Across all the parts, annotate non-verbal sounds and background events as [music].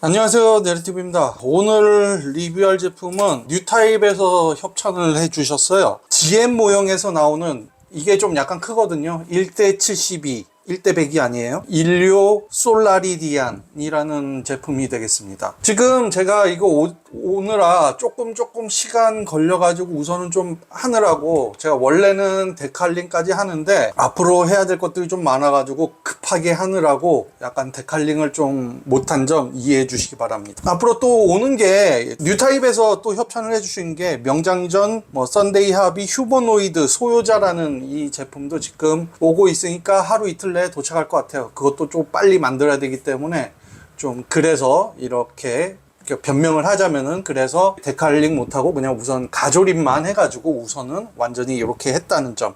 안녕하세요 네르티브입니다. 오늘 리뷰할 제품은 뉴타입에서 협찬을 해주셨어요. GM 모형에서 나오는 이게 좀 약간 크거든요. 1대 72 1대 100이 아니에요 일료 솔라리디안이라는 제품이 되겠습니다 지금 제가 이거 오, 오느라 조금 조금 시간 걸려가지고 우선은 좀 하느라고 제가 원래는 데칼링까지 하는데 앞으로 해야 될 것들이 좀 많아가지고 급하게 하느라고 약간 데칼링을 좀 못한 점 이해해 주시기 바랍니다. 앞으로 또 오는 게 뉴타입에서 또 협찬을 해주신 게 명장전 뭐 썬데이 합의 휴머노이드 소요자라는 이 제품도 지금 오고 있으니까 하루 이틀 내에 도착할 것 같아요. 그것도 좀 빨리 만들어야 되기 때문에 좀 그래서 이렇게 변명을 하자면은 그래서 데칼링 못하고 그냥 우선 가조림만 해가지고 우선은 완전히 이렇게 했다는 점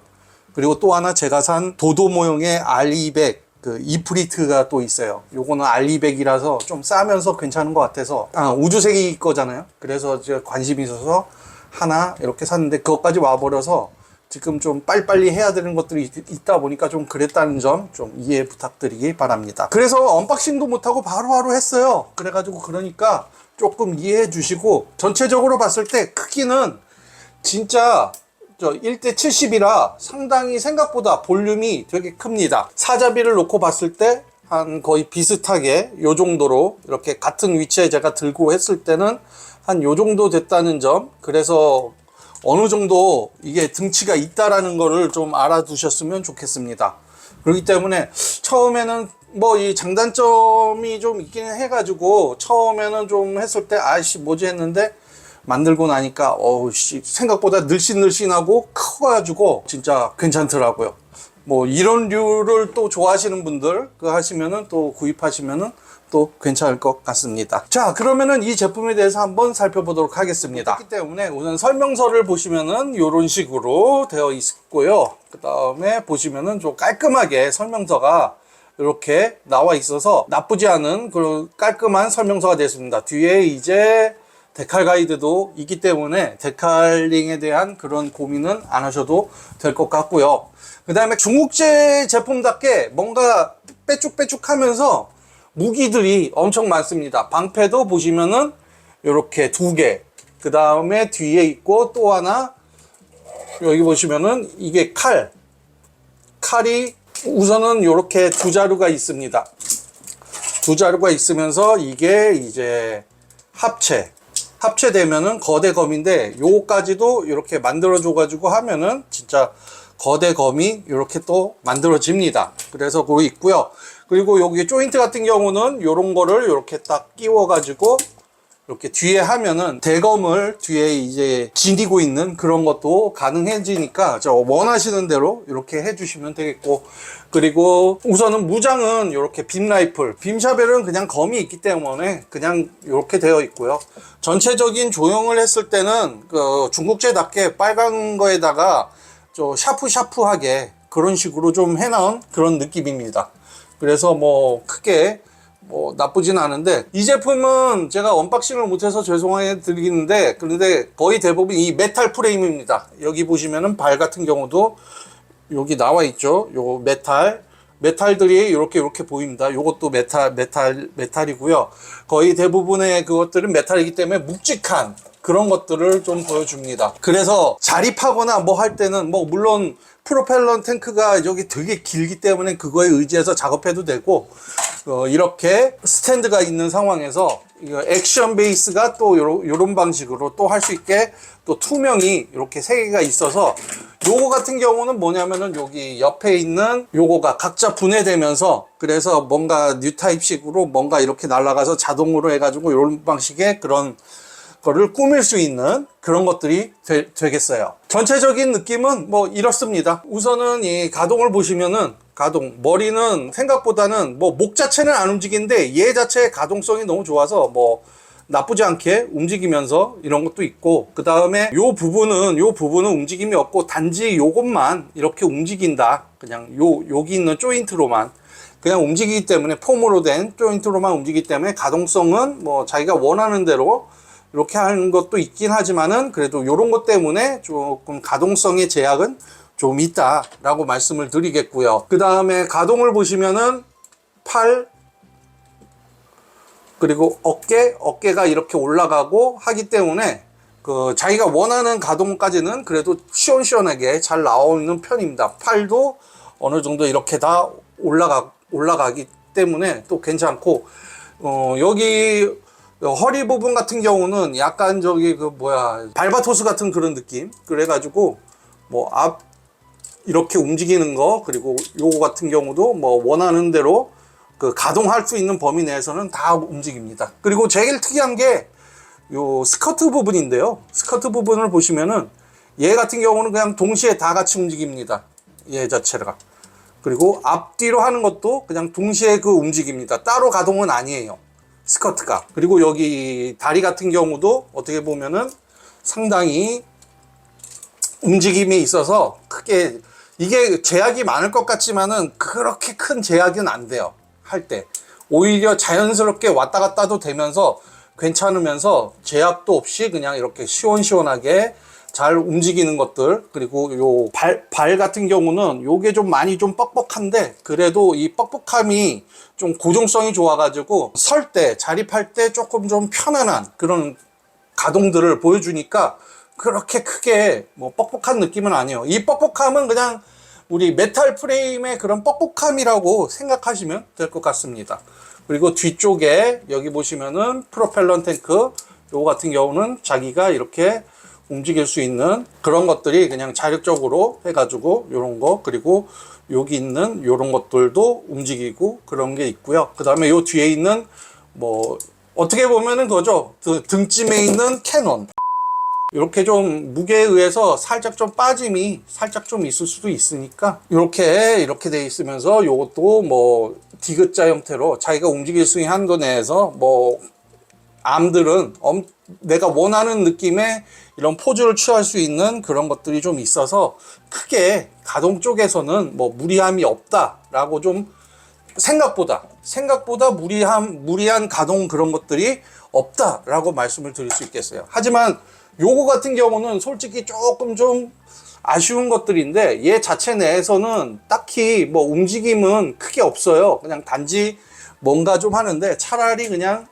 그리고 또 하나 제가 산 도도 모형의 R200 그 이프리트가 또 있어요. 요거는 R200이라서 좀 싸면서 괜찮은 것 같아서 아 우주색이 거잖아요. 그래서 제가 관심이 있어서 하나 이렇게 샀는데 그것까지 와버려서 지금 좀 빨리빨리 해야 되는 것들이 있- 있다 보니까 좀 그랬다는 점 좀 이해 부탁드리기 바랍니다. 그래서 언박싱도 못하고 바로바로 했어요. 그래가지고 그러니까 조금 이해해 주시고 전체적으로 봤을 때 크기는 진짜 저 1대 70이라 상당히 생각보다 볼륨이 되게 큽니다. 사자비를 놓고 봤을 때 한 거의 비슷하게 요 정도로 이렇게 같은 위치에 제가 들고 했을 때는 한 요 정도 됐다는 점. 그래서 어느 정도 이게 등치가 있다라는 거를 좀 알아두셨으면 좋겠습니다. 그렇기 때문에 처음에는 뭐 이 장단점이 좀 있기는 해가지고 처음에는 좀 했을 때 아이씨 뭐지 했는데 만들고 나니까 어우 씨 생각보다 늘씬늘씬하고 커가지고 진짜 괜찮더라고요. 뭐 이런 류를 또 좋아하시는 분들 그 하시면은 또 구입하시면은 또 괜찮을 것 같습니다. 자, 그러면은 이 제품에 대해서 한번 살펴보도록 하겠습니다. 그렇기 때문에 우선 설명서를 보시면은 이런 식으로 되어 있고요. 그 다음에 보시면은 좀 깔끔하게 설명서가 이렇게 나와 있어서 나쁘지 않은 그런 깔끔한 설명서가 됐습니다. 뒤에 이제 데칼 가이드도 있기 때문에 데칼링에 대한 그런 고민은 안 하셔도 될 것 같고요. 그 다음에 중국제 제품답게 뭔가 빼쭉빼쭉 하면서 무기들이 엄청 많습니다. 방패도 보시면은 이렇게 두 개. 그 다음에 뒤에 있고 또 하나 여기 보시면은 이게 칼. 칼이 우선은 이렇게 두 자루가 있습니다. 두 자루가 있으면서 이게 이제 합체. 합체되면은 거대 검인데 요거까지도 이렇게 만들어 줘 가지고 하면은 진짜 거대 검이 이렇게 또 만들어집니다. 그래서 그거 있고요. 그리고 여기 조인트 같은 경우는 요런 거를 이렇게 딱 끼워 가지고 이렇게 뒤에 하면은 대검을 뒤에 이제 지니고 있는 그런 것도 가능해지니까 저 원하시는 대로 이렇게 해주시면 되겠고 그리고 우선은 무장은 이렇게 빔 라이플 빔샤벨은 그냥 검이 있기 때문에 그냥 이렇게 되어 있고요. 전체적인 조형을 했을 때는 그 중국제답게 빨간 거에다가 저 샤프샤프하게 그런 식으로 좀 해놓은 그런 느낌입니다. 그래서 뭐 크게 뭐 나쁘진 않은데 이 제품은 제가 언박싱을 못해서 죄송해 드리는데 그런데 거의 대부분 이 메탈 프레임입니다. 여기 보시면은 발 같은 경우도 여기 나와 있죠? 요 메탈. 메탈들이 이렇게 이렇게 보입니다. 요것도 메탈 메탈 메탈이고요. 거의 대부분의 그것들은 메탈이기 때문에 묵직한 그런 것들을 좀 보여줍니다. 그래서 자립하거나 뭐 할 때는 뭐 물론 프로펠러 탱크가 여기 되게 길기 때문에 그거에 의지해서 작업해도 되고 어, 이렇게 스탠드가 있는 상황에서 액션 베이스가 또 요런 방식으로 또 할 수 있게 또 투명이 이렇게 세 개가 있어서 요거 같은 경우는 뭐냐면은 여기 옆에 있는 요거가 각자 분해되면서 그래서 뭔가 뉴 타입식으로 뭔가 이렇게 날아가서 자동으로 해가지고 이런 방식의 그런 거를 꾸밀 수 있는 그런 것들이 되, 겠어요 전체적인 느낌은 뭐 이렇습니다. 우선은 이 가동을 보시면은 가동. 머리는 생각보다는 뭐 목 자체는 안 움직이는데 얘 자체의 가동성이 너무 좋아서 뭐 나쁘지 않게 움직이면서 이런 것도 있고 그 다음에 요 부분은 요 부분은 움직임이 없고 단지 요것만 이렇게 움직인다. 그냥 요 여기 있는 조인트로만. 그냥 움직이기 때문에 폼으로 된 조인트로만 움직이기 때문에 가동성은 뭐 자기가 원하는 대로 이렇게 하는 것도 있긴 하지만은 그래도 이런 것 때문에 조금 가동성의 제약은 좀 있다라고 말씀을 드리겠고요. 그 다음에 가동을 보시면은 팔, 그리고 어깨, 어깨가 이렇게 올라가고 하기 때문에 그 자기가 원하는 가동까지는 그래도 시원시원하게 잘 나오는 편입니다. 팔도 어느 정도 이렇게 다 올라가 올라가기 때문에 또 괜찮고 어 여기 허리 부분 같은 경우는 약간 저기 그 뭐야 발바토스 같은 그런 느낌 그래가지고 뭐 앞 이렇게 움직이는 거 그리고 요거 같은 경우도 뭐 원하는 대로 그 가동할 수 있는 범위 내에서는 다 움직입니다. 그리고 제일 특이한 게 요 스커트 부분인데요. 스커트 부분을 보시면은 얘 같은 경우는 그냥 동시에 다 같이 움직입니다. 얘 자체가. 그리고 앞뒤로 하는 것도 그냥 동시에 그 움직입니다. 따로 가동은 아니에요. 스커트가. 그리고 여기 다리 같은 경우도 어떻게 보면은 상당히 움직임이 있어서 크게 이게 제약이 많을 것 같지만은 그렇게 큰 제약은 안 돼요. 할 때. 오히려 자연스럽게 왔다 갔다도 되면서 괜찮으면서 제약도 없이 그냥 이렇게 시원시원하게 잘 움직이는 것들 그리고 요 발 발 같은 경우는 요게 좀 많이 좀 뻑뻑한데 그래도 이 뻑뻑함이 좀 고정성이 좋아가지고 설 때 자립할 때 조금 좀 편안한 그런 가동들을 보여주니까 그렇게 크게 뭐 뻑뻑한 느낌은 아니에요. 이 뻑뻑함은 그냥 우리 메탈 프레임의 그런 뻑뻑함이라고 생각하시면 될 것 같습니다. 그리고 뒤쪽에 여기 보시면은 프로펠러 탱크 요거 같은 경우는 자기가 이렇게 움직일 수 있는 그런 것들이 그냥 자력적으로 해가지고 요런 거 그리고 여기 있는 요런 것들도 움직이고 그런 게 있고요. 그 다음에 요 뒤에 있는 뭐 어떻게 보면은 그거죠. 그 등짐에 있는 캐논. 이렇게 좀 무게에 의해서 살짝 좀 빠짐이 살짝 좀 있을 수도 있으니까 이렇게 이렇게 돼 있으면서 요것도 뭐 디귿자 형태로 자기가 움직일 수 있는 한도 내에서 뭐 암들은 엄- 내가 원하는 느낌의 이런 포즈를 취할 수 있는 그런 것들이 좀 있어서 크게 가동 쪽에서는 뭐 무리함이 없다라고 좀 생각보다 생각보다 무리한 무리한 가동 그런 것들이 없다라고 말씀을 드릴 수 있겠어요. 하지만 요거 같은 경우는 솔직히 조금 좀 아쉬운 것들인데 얘 자체 내에서는 딱히 뭐 움직임은 크게 없어요. 그냥 단지 뭔가 좀 하는데 차라리 그냥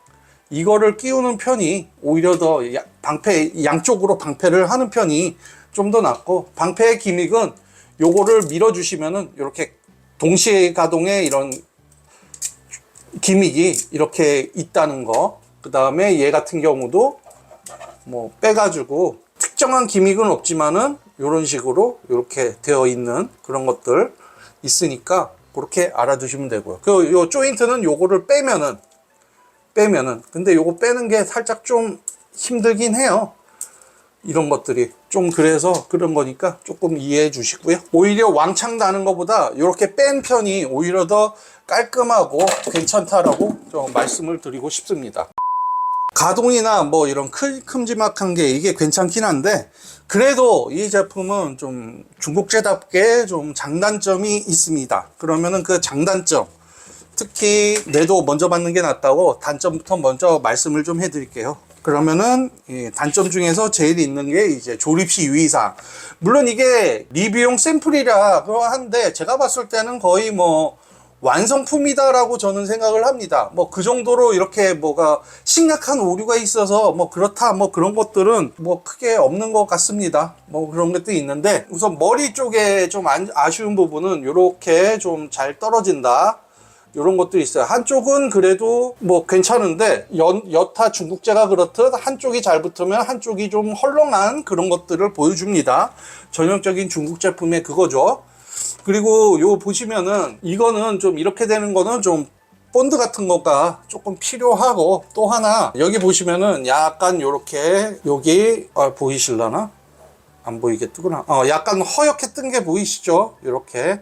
이거를 끼우는 편이 오히려 더 야- 방패 양쪽으로 방패를 하는 편이 좀 더 낫고 방패의 기믹은 요거를 밀어 주시면은 이렇게 동시에 가동의 이런 기믹이 이렇게 있다는 거. 그 다음에 얘 같은 경우도 뭐 빼가지고 특정한 기믹은 없지만은 이런 식으로 이렇게 되어 있는 그런 것들 있으니까 그렇게 알아두시면 되고요. 그 요 조인트는 요거를 빼면은 빼면은 근데 요거 빼는 게 살짝 좀 힘들긴 해요. 이런 것들이 좀 그래서 그런 거니까 조금 이해해 주시고요. 오히려 왕창 나는 것보다 이렇게 뺀 편이 오히려 더 깔끔하고 괜찮다라고 좀 말씀을 드리고 싶습니다. 가동이나 뭐 이런 큰 큼지막한 게 이게 괜찮긴 한데 그래도 이 제품은 좀 중국제답게 좀 장단점이 있습니다. 그러면은 그 장단점 특히 내도 먼저 받는 게 낫다고 단점부터 먼저 말씀을 좀 해드릴게요. 그러면은 이 단점 중에서 제일 있는 게 이제 조립 시 유의사항. 물론 이게 리뷰용 샘플이라 그러한데 제가 봤을 때는 거의 뭐 완성품이다라고 저는 생각을 합니다. 뭐 그 정도로 이렇게 뭐가 심각한 오류가 있어서 뭐 그렇다 뭐 그런 것들은 뭐 크게 없는 것 같습니다. 뭐 그런 것도 있는데 우선 머리 쪽에 좀 안- 아쉬운 부분은 이렇게 좀 잘 떨어진다. 이런 것들이 있어요. 한쪽은 그래도 뭐 괜찮은데 연, 여타 중국제가 그렇듯 한쪽이 잘 붙으면 한쪽이 좀 헐렁한 그런 것들을 보여줍니다. 전형적인 중국 제품의 그거죠. 그리고 요 보시면은 이거는 좀 이렇게 되는 거는 좀 본드 같은 거가 조금 필요하고 또 하나 여기 보시면은 약간 요렇게 여기 아, 보이실라나? 안 보이겠구나. 어, 약간 허옇게 뜬 게 보이시죠? 이렇게.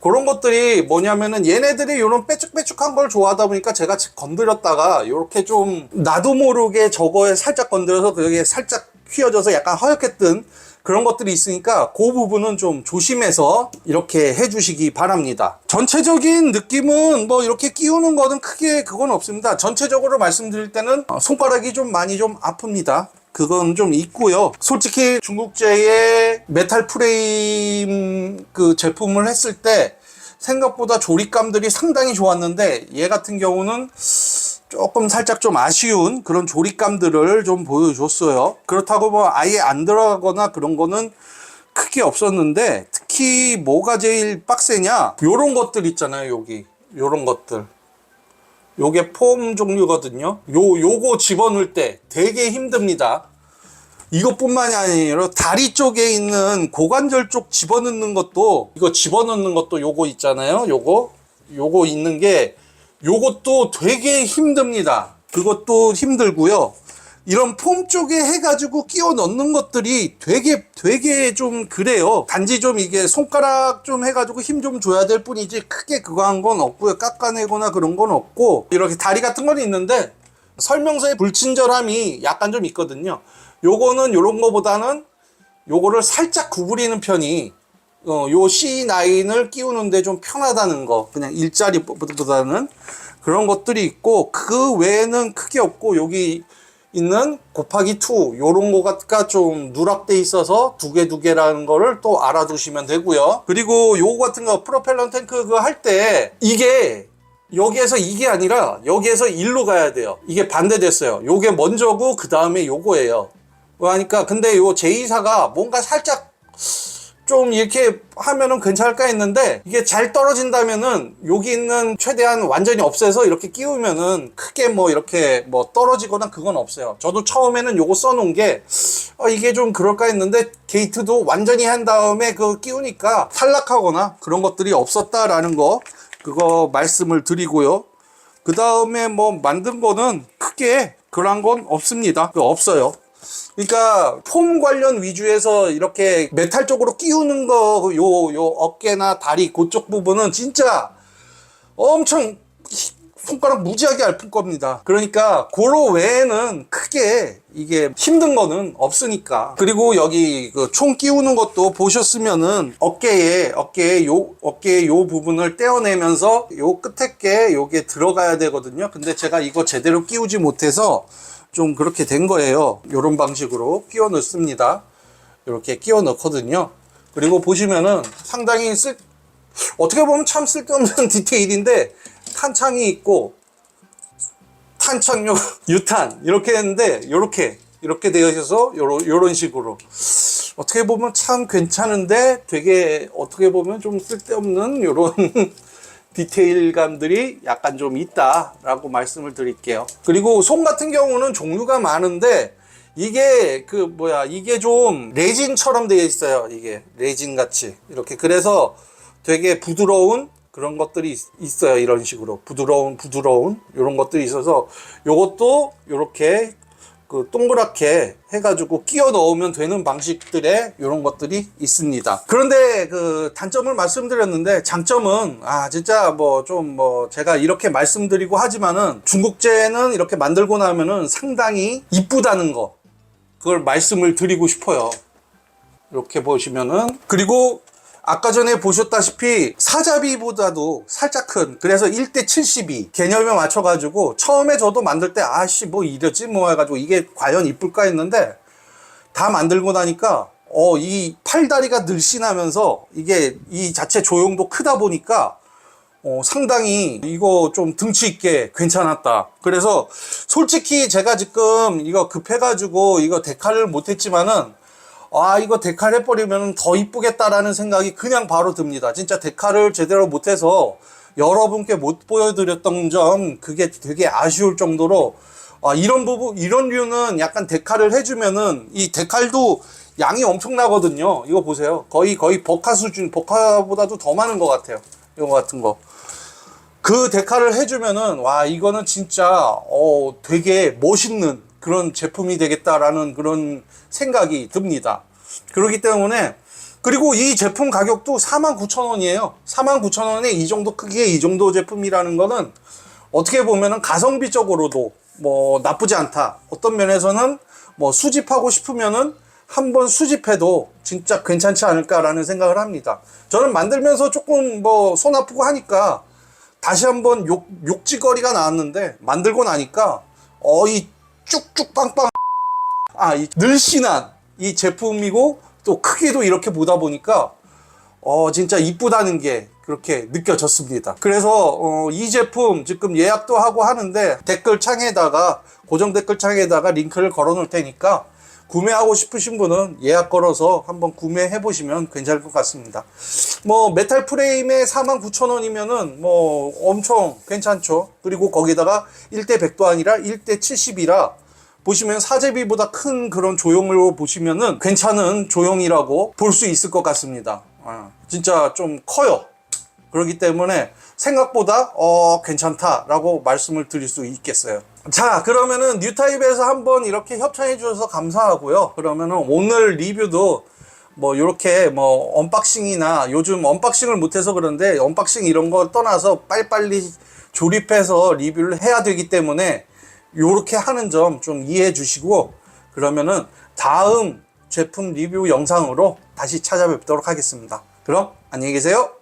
그런 것들이 뭐냐면은 얘네들이 이런 빼쭉빼쭉한 걸 좋아하다 보니까 제가 건드렸다가 이렇게 좀 나도 모르게 저거에 살짝 건드려서 그게 살짝 휘어져서 약간 허옇게 뜬 그런 것들이 있으니까 그 부분은 좀 조심해서 이렇게 해주시기 바랍니다. 전체적인 느낌은 뭐 이렇게 끼우는 거는 크게 그건 없습니다. 전체적으로 말씀드릴 때는 어, 손가락이 좀 많이 좀 아픕니다. 그건 좀 있고요. 솔직히 중국제의 메탈 프레임 그 제품을 했을 때 생각보다 조립감들이 상당히 좋았는데 얘 같은 경우는 조금 살짝 좀 아쉬운 그런 조립감들을 좀 보여줬어요. 그렇다고 뭐 아예 안 들어가거나 그런 거는 크게 없었는데 특히 뭐가 제일 빡세냐? 요런 것들 있잖아요 여기. 요런 것들. 요게 폼 종류거든요. 요 요거 집어넣을 때 되게 힘듭니다. 이것뿐만이 아니라 다리 쪽에 있는 고관절 쪽 집어넣는 것도 이거 집어넣는 것도 요거 있잖아요 요거. 요거 있는 게 요것도 되게 힘듭니다. 그것도 힘들고요. 이런 폼 쪽에 해가지고 끼워 넣는 것들이 되게 되게 좀 그래요. 단지 좀 이게 손가락 좀 해가지고 힘 좀 줘야 될 뿐이지 크게 그거 한 건 없고요. 깎아내거나 그런 건 없고 이렇게 다리 같은 건 있는데 설명서에 불친절함이 약간 좀 있거든요. 요거는 요런 거보다는 요거를 살짝 구부리는 편이 어, 요 C9을 끼우는데 좀 편하다는 거 그냥 일자리보다는 그런 것들이 있고 그 외에는 크게 없고 여기 있는 곱하기 2 요런 거가 좀 누락돼 있어서 두 개 두 개라는 거를 또 알아두시면 되고요. 그리고 요거 같은 거 프로펠러 탱크 그거 할 때 이게 여기에서 이게 아니라 여기에서 일로 가야 돼요. 이게 반대됐어요. 요게 먼저고 그 다음에 요거예요. 하니까 근데 요 제2사가 뭔가 살짝 좀 이렇게 하면은 괜찮을까 했는데 이게 잘 떨어진다면은 여기 있는 최대한 완전히 없애서 이렇게 끼우면은 크게 뭐 이렇게 뭐 떨어지거나 그건 없어요. 저도 처음에는 요거 써놓은 게 어, 이게 좀 그럴까 했는데 게이트도 완전히 한 다음에 그 끼우니까 탈락하거나 그런 것들이 없었다라는 거 그거 말씀을 드리고요. 그 다음에 뭐 만든 거는 크게 그런 건 없습니다. 그 없어요. 그러니까 폼 관련 위주에서 이렇게 메탈 쪽으로 끼우는 거 요 요 어깨나 다리 그쪽 부분은 진짜 엄청 히- 손가락 무지하게 얇은 겁니다. 그러니까 고로 외에는 크게 이게 힘든 거는 없으니까. 그리고 여기 그 총 끼우는 것도 보셨으면은 어깨에 어깨에 요 어깨에 요 부분을 떼어내면서 요 끝에 게 요게 들어가야 되거든요. 근데 제가 이거 제대로 끼우지 못해서 좀 그렇게 된 거예요. 요런 방식으로 끼워 넣습니다. 이렇게 끼워 넣거든요. 그리고 보시면은 상당히 쓸, 어떻게 보면 참 쓸데없는 [laughs] 디테일인데 탄창이 있고 탄창용 [laughs] 유탄 이렇게 했는데 이렇게 이렇게 되어 있어서 요런 요런 식으로 어떻게 보면 참 괜찮은데 되게 어떻게 보면 좀 쓸데없는 요런 [laughs] 디테일감들이 약간 좀 있다라고 말씀을 드릴게요. 그리고 솜 같은 경우는 종류가 많은데 이게 그 뭐야 이게 좀 레진처럼 되어 있어요. 이게 레진 같이 이렇게 그래서 되게 부드러운 그런 것들이 있- 있어요. 이런 식으로 부드러운 부드러운 이런 것들이 있어서 요것도 이렇게 그 동그랗게 해가지고 끼워 넣으면 되는 방식들의 이런 것들이 있습니다. 그런데 그 단점을 말씀드렸는데 장점은 아 진짜 뭐좀뭐 제가 이렇게 말씀드리고 하지만은 중국제는 이렇게 만들고 나면은 상당히 이쁘다는 거 그걸 말씀을 드리고 싶어요. 이렇게 보시면은 그리고 아까 전에 보셨다시피 사자비보다도 살짝 큰 그래서 1대 72 개념에 맞춰가지고 처음에 저도 만들 때 아씨 뭐 이러지 뭐 해가지고 이게 과연 이쁠까 했는데 다 만들고 나니까 어 이 팔다리가 늘씬하면서 이게 이 자체 조형도 크다 보니까 어, 상당히 이거 좀 등치 있게 괜찮았다. 그래서 솔직히 제가 지금 이거 급해가지고 이거 데칼을 못했지만은 아 이거 데칼 해버리면 더 이쁘겠다라는 생각이 그냥 바로 듭니다. 진짜 데칼을 제대로 못해서 여러분께 못 보여드렸던 점 그게 되게 아쉬울 정도로 아, 이런 부분 이런 류는 약간 데칼을 해주면은 이 데칼도 양이 엄청나거든요. 이거 보세요. 거의 거의 버카 수준 버카보다도 더 많은 것 같아요. 이거 같은 거. 그 데카를 해주면은 와 이거는 진짜 어 되게 멋있는 그런 제품이 되겠다라는 그런 생각이 듭니다. 그렇기 때문에 그리고 이 제품 가격도 49,000원이에요. 49,000원에 이 정도 크기의 이 정도 제품이라는 거는 어떻게 보면은 가성비적으로도 뭐 나쁘지 않다. 어떤 면에서는 뭐 수집하고 싶으면은 한번 수집해도 진짜 괜찮지 않을까라는 생각을 합니다. 저는 만들면서 조금 뭐 손 아프고 하니까 다시 한번 욕, 욕지거리가 나왔는데 만들고 나니까 어이 쭉쭉 빵빵 아이 늘씬한 이 제품이고 또 크기도 이렇게 보다 보니까 어 진짜 이쁘다는 게 그렇게 느껴졌습니다. 그래서 어, 이 제품 지금 예약도 하고 하는데 댓글 창에다가 고정 댓글 창에다가 링크를 걸어 놓을 테니까 구매하고 싶으신 분은 예약 걸어서 한번 구매해 보시면 괜찮을 것 같습니다. 뭐 메탈 프레임에 49,000원이면은 뭐 엄청 괜찮죠. 그리고 거기다가 1대 100도 아니라 1대 70이라 보시면 사제비보다 큰 그런 조형으로 보시면은 괜찮은 조형이라고 볼 수 있을 것 같습니다. 아, 진짜 좀 커요. 그렇기 때문에 생각보다 어 괜찮다라고 말씀을 드릴 수 있겠어요. 자 그러면은 뉴타입에서 한번 이렇게 협찬해 주셔서 감사하고요. 그러면은 오늘 리뷰도 뭐 이렇게 뭐 언박싱이나 요즘 언박싱을 못해서 그런데 언박싱 이런 거 떠나서 빨리빨리 조립해서 리뷰를 해야 되기 때문에 요렇게 하는 점 좀 이해해 주시고 그러면은 다음 제품 리뷰 영상으로 다시 찾아뵙도록 하겠습니다. 그럼 안녕히 계세요.